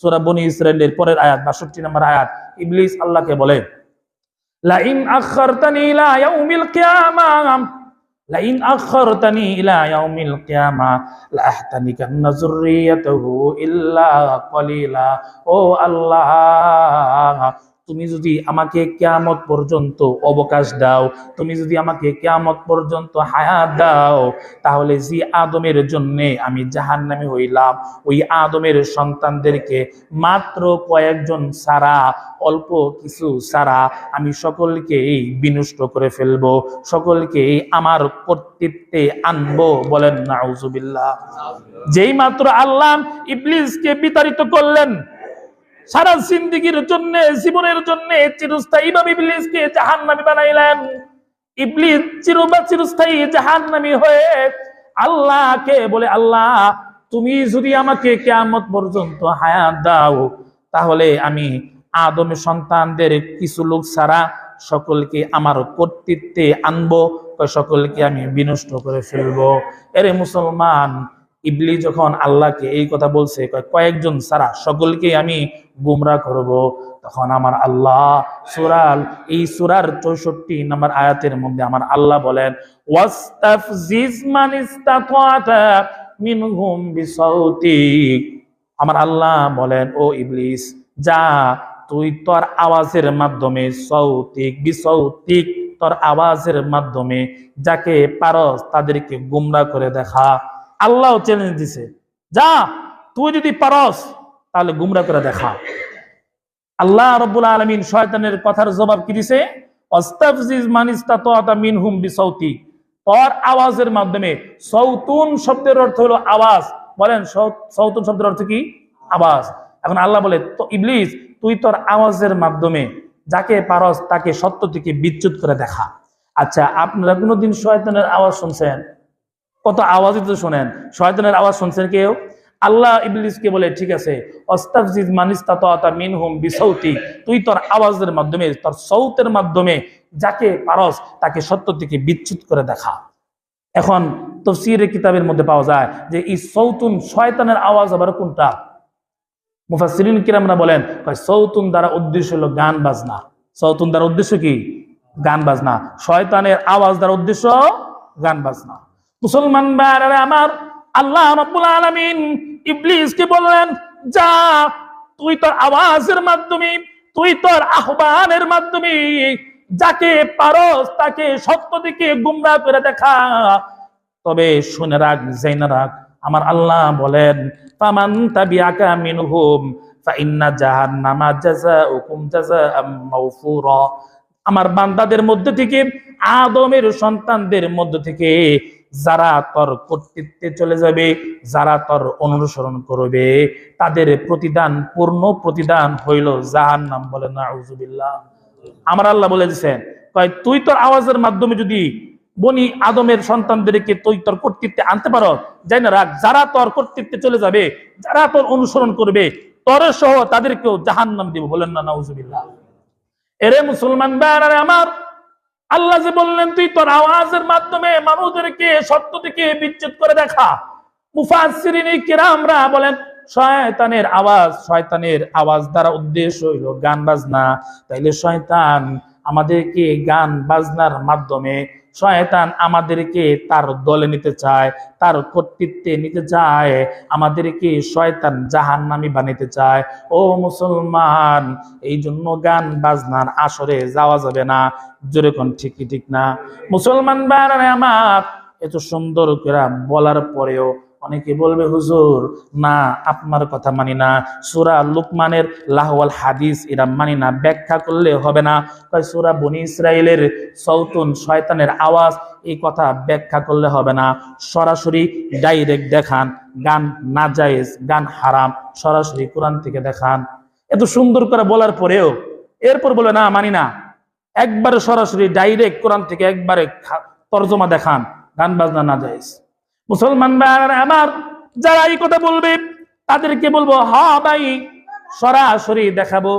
সূরা বনি ইসরায়েলের পরের আয়াত 62 নম্বর আয়াত, ইবলিস আল্লাহকে বলে, লাইন আখরতানি ইলা ইয়াউমিল কিয়ামাহ লাইন আখরতানি ইলা ইয়াউমিল কিয়ামা, লাহতানিকান্না যুররিয়াতুহু ইল্লা কলিলা, ও আল্লাহ তুমি যদি আমাকে কেয়ামত পর্যন্ত অবকাশ দাও, তুমি যদি আমাকে কিয়ামত পর্যন্ত হায়াত দাও, তাহলে যে আদমের জন্য আমি জাহান্নামী হইলাম। ওই আদমের সন্তানদেরকে মাত্র কয়েকজন সারা, অল্প কিছু সারা আমি সকলকেই বিনষ্ট করে ফেলব, সকলকেই আমার কর্তৃত্বে আনব বলেন নাউজুবিল্লাহ। যেই মাত্র আল্লাহ ইবলিসকে বিতাড়িত করলেন সারা জিন্দিগির জন্য, জীবনের জন্য চিরস্থায়ী ভাবে ইবলিসকে জাহান্নামী বানাইলেন। ইবলিস চিরবা চিরস্থায়ী জাহান্নামী হয়ে আল্লাহকে বলে, আল্লাহ, তুমি যদি আমাকে কিয়ামত পর্যন্ত হায়াত দাও, তাহলে আমি আদমের সন্তানদের কিছু লোক ছাড়া সকলকে আমার কর্তৃত্বে আনব, সকলকে আমি বিনষ্ট করে ফেলব। এরে মুসলমান ইবলি যখন আল্লাহকে এই কথা বলছে, কয়, কয়েকজন সারা সকলকে আমি গুমরা করব? তখন আমার আল্লাহ সুরাল এই সুরার চৌষট্টি নম্বর আয়াতের মধ্যে আমার আল্লাহ বলেন আমার আল্লাহ বলেন, ও ইবলিস, যা তুই তোর আওয়াজের মাধ্যমে সৌতিক বিসৌতিক তোর আওয়াজের মাধ্যমে যাকে পারস তাদেরকে গুমরা করে দেখা। আল্লাহ চ্যালেঞ্জ দিছে। যা, তুই যদি পারস, তাহলে গুমরা করে দেখা। আল্লাহ রব্বুল আলমিন শয়তানের কথার জবাব কি দিছে? আওয়াজ। বলেন সৌতুন শব্দের অর্থ কি? আওয়াজ। এখন আল্লাহ তো তুই তোর আওয়াজের মাধ্যমে যাকে পারস তাকে সত্য থেকে বিচ্যুত করে দেখা। আচ্ছা আপনারা কোনোদিন শয়তানের আওয়াজ শুনছেন? কত আওয়াজই তো শোনেন। শয়তানের আওয়াজ শুনছেন কেউ? আল্লাহ ইবলিসকে বলে, ঠিক আছে অস্তাফজিজ মানিস্তাতা মিনহুম বিসৌতি তুই তোর আওয়াজের মাধ্যমে, তোর সৌতের মাধ্যমে যাকে পারস, তাকে সত্য থেকে বিচ্যুত করে দেখা। এখন তফসিরের কিতাবের মধ্যে পাওয়া যায় যে, এই সৌতুন শয়তানের আওয়াজ আবার কোনটা? মুফাসসিরিন কিরামরা বলেন সৌতুন দ্বারা উদ্দেশ্য হলো গান বাজনা। সৌতুন দ্বারা উদ্দেশ্য কি? গান বাজনা। শয়তানের আওয়াজ দ্বারা উদ্দেশ্য গান বাজনা। মুসলমান ভাইয়েরা আমার, আল্লাহ রাব্বুল আলামিন ইবলিসকে বললেন, যা, তুই তোর আওয়াজের মাধ্যমে, তুই তোর আহ্বানের মাধ্যমে যাকে পারস তাকে সত্য দিকে গুমরা করে দেখা। তবে শুনে রাখ, জেনে রাখ, আমার আল্লাহ বলেন, ফামান তাবিআকা মিনহুম, ফাইন্না জাহান্নামা জাযাউকুম জাযাআম মাওফুরা আমার বান্দাদের মধ্যে থেকে, আদমের সন্তানদের মধ্যে থেকে যারা তোর কর্তৃত্বে চলে যাবে, যারা তোর অনুসরণ করবে, তাদের প্রতিদান, পূর্ণ প্রতিদান হইল জাহান্নাম বলে না আমার আল্লাহ বলে দিচ্ছেন কয়, তুই তোর আওয়াজের মাধ্যমে যদি বনি আদমের সন্তানদেরকে তুই তোর কর্তৃত্বে আনতে পারো যাই না রাখ, যারা তোর কর্তৃত্বে চলে যাবে, যারা তোর অনুসরণ করবে, তোর সহ তাদেরকেও জাহান্নাম দিব বলেন না নাউজুবিল্লাহ। এরে মুসলমান ভাইয়ারা আমার আল্লাহ যে বললেন, তুই তোর আওয়াজের মাধ্যমে মানুষদেরকে সত্য থেকে বিচ্ছেদ করে দেখা। কিরামরা বলেন, শয়তানের আওয়াজ শয়তানের আওয়াজ দ্বারা উদ্দেশ্য হইল গান বাজনা তাইলে শয়তান আমাদেরকে গান বাজনার মাধ্যমে শয়তান আমাদেরকে তার দলে নিতে চায়, তার কর্তৃত্বে নিতে চায়, আমাদেরকে শয়তান জাহান্নামী বানাইতে চায়। ও মুসলমান, এই জন্য গান বাজনার আসরে যাওয়া যাবে না। জোরে ঠিকই ঠিক না? মুসলমান বানারে আমার এত সুন্দর করে বলার পরেও অনেকে বলবে, হুজুর, না, আপনার কথা মানি না। সুরা লুকমানের লাহওয়াল হাদিস এরা মানি না, ব্যাখ্যা করলে হবে না। সুরা বনি ইসরায়েলের সৌতুন শয়তানের আওয়াজ এই কথা ব্যাখ্যা করলে হবে না। সরাসরি ডাইরেক্ট দেখান, গান না নাজায়েজ, গান হারাম, সরাসরি কোরআন থেকে দেখান। এত সুন্দর করে বলার পরেও, এরপর বলে, না, মানি না। একবারে সরাসরি ডাইরেক্ট কোরআন থেকে একবারে তর্জমা দেখান, গান বাজনা না যায় মুসলমান ভাইয়েরা, আমার যারা এই কথা বলবে, তাদেরকে বলব, হা ভাই, সরাসরি দেখাবো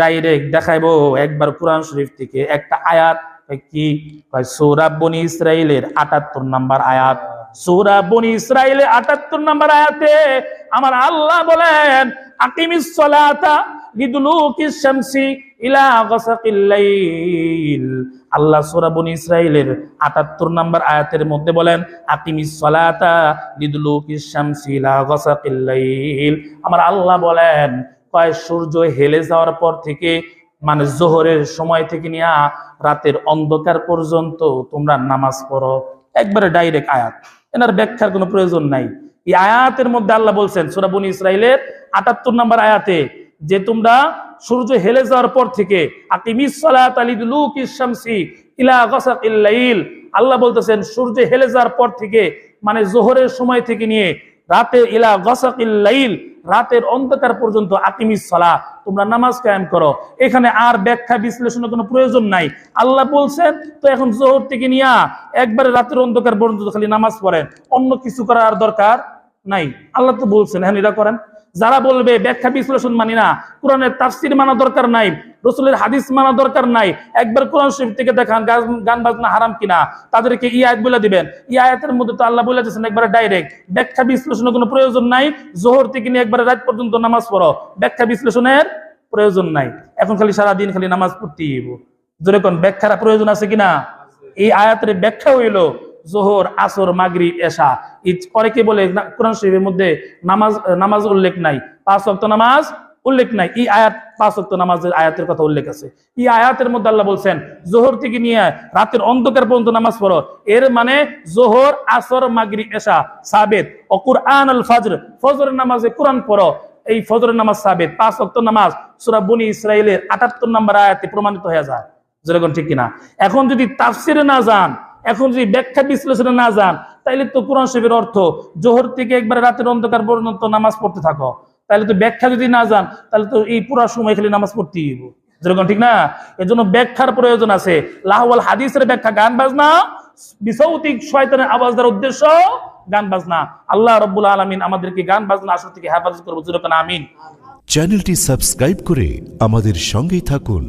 ডাইরেক্ট দেখাবো। একবার কোরআন শরীফ থেকে একটা আয়াত কি? সৌরা বনি ইসরায়েলের আটাত্তর নাম্বার আয়াত। সৌরা বনি ইসরায়েলের আটাত্তর নাম্বার আয়াতে আমার আল্লাহ বলেন, আকিমিস সালাতা লিদুলুকিস শামসি ইলা গাসাকিল লাইল। আল্লাহ সূরা ইসরাইলের 78 নম্বর আয়াতের মধ্যে বলেন, আকিমিস সালাতা লিদুলুকিস শামসি ইলা গাসাকিল লাইল। আমার আল্লাহ বলেন, কয়, সূর্য হেলে যাওয়ার পর থেকে মানে জোহরের সময় থেকে নিয়ে রাতের অন্ধকার পর্যন্ত তোমরা নামাজ পড়ো। একবারে ডাইরেক্ট আয়াত। এনার ব্যাখ্যার কোনো প্রয়োজন নাই। এই আয়াতের মধ্যে আল্লাহ বলছেন, সূরা বনী ইসরাইলের আটাত্তর নম্বর আয়াতে যে তোমরা সূর্য হেলে যাওয়ার পর থেকে আল্লাহ বলতেছেন, সূর্য হেলে যাওয়ার পর থেকে মানে জোহরের সময় থেকে নিয়ে রাতে ইলা গাসাকিল লাইল, রাতের অন্ধকার পর্যন্ত আকিমিস সালা তোমরা নামাজ কায়েম করো। এখানে আর ব্যাখ্যা বিশ্লেষণের কোনো প্রয়োজন নাই। আল্লাহ বলছেন, তো এখন জোহর থেকে নিয়ে একবারে রাতের অন্ধকার পর্যন্ত খালি নামাজ পড়েন, অন্য কিছু করার আর দরকার নাই। আল্লাহ তো বলছেন হ্যাঁ এটা করেন। যারা বলবে ব্যাখ্যা বিশ্লেষণ মানি না, কোরআনের তাফসির মানা দরকার নাই, রসুলের হাদিস মানা দরকার নাই, একবার কোরআন শরীফ থেকে দেখান গান- বাজনা হারাম কিনা, তাদেরকে ই আয়াত বলে দিবেন। ই আয়াতের মধ্যে তো আল্লাহ বলে দিয়েছেন, একবারে ডাইরেক্ট ব্যাখ্যা বিশ্লেষণের কোনো প্রয়োজন নাই, জোহর থেকে নিয়ে একবারে রাত পর্যন্ত নামাজ পড়ো, ব্যাখ্যা বিশ্লেষণের প্রয়োজন নাই। এখন খালি সারাদিন খালি নামাজ পড়তেই যেরকম ব্যাখ্যার প্রয়োজন আছে কিনা? এই আয়াতের ব্যাখ্যা হইল জোহর, আসর, মাগরিব, এশা। অনেকে বলে কোরআন শরীফের মধ্যে নামাজ নামাজ উল্লেখ নাই। পাঁচ ওয়াক্ত নামাজ উল্লেখ নাই। এই আয়াত, পাঁচ ওয়াক্ত নামাজের আয়াতের কথা উল্লেখ আছে। এই আয়াতের মধ্যে আল্লাহ বলছেন, জোহর থেকে নিয়ে রাতের অন্ধকার পর্যন্ত নামাজ পড়ো। এর মানে জোহর, আসর, মাগরিব, এশা সাবেত। ও কুরআন আল ফাজর, ফজরের নামাজে কোরআন পড়ো। এই ফজরের নামাজ সাবেত। পাঁচ ওয়াক্ত নামাজ সূরা বনি ইসরাইলের 78 নম্বর আয়াতে প্রমাণিত হয়ে যায়। যেরকম ঠিক কিনা? এখন যদি তাফসিরে না যান এখন যদি ব্যাখ্যা বিশ্লেষণে না যান, তাইলে তো কোরআন শরীফের অর্থ জোহর থেকে একবার রাতের অন্ধকার পর্যন্ত নামাজ পড়তে থাকো। তাহলে তো ব্যাখ্যা যদি না যান তাহলে তো এই পুরো সময় খালি নামাজ পড়তেই যেরকম ঠিক না? এর জন্য ব্যাখ্যার প্রয়োজন আছে। লাহওয়াল হাদিসের ব্যাখ্যা গান বাজনা, বিসৌতিক শয়তানের আওয়াজ দেওয়ার উদ্দেশ্য গান বাজনা। আল্লাহ রব্বুল আলমিন আমাদেরকে গান বাজনা আসর থেকে হেফাজত করব যেরকম আমিন। চ্যানেলটি সাবস্ক্রাইব করে আমাদের সঙ্গেই থাকুন।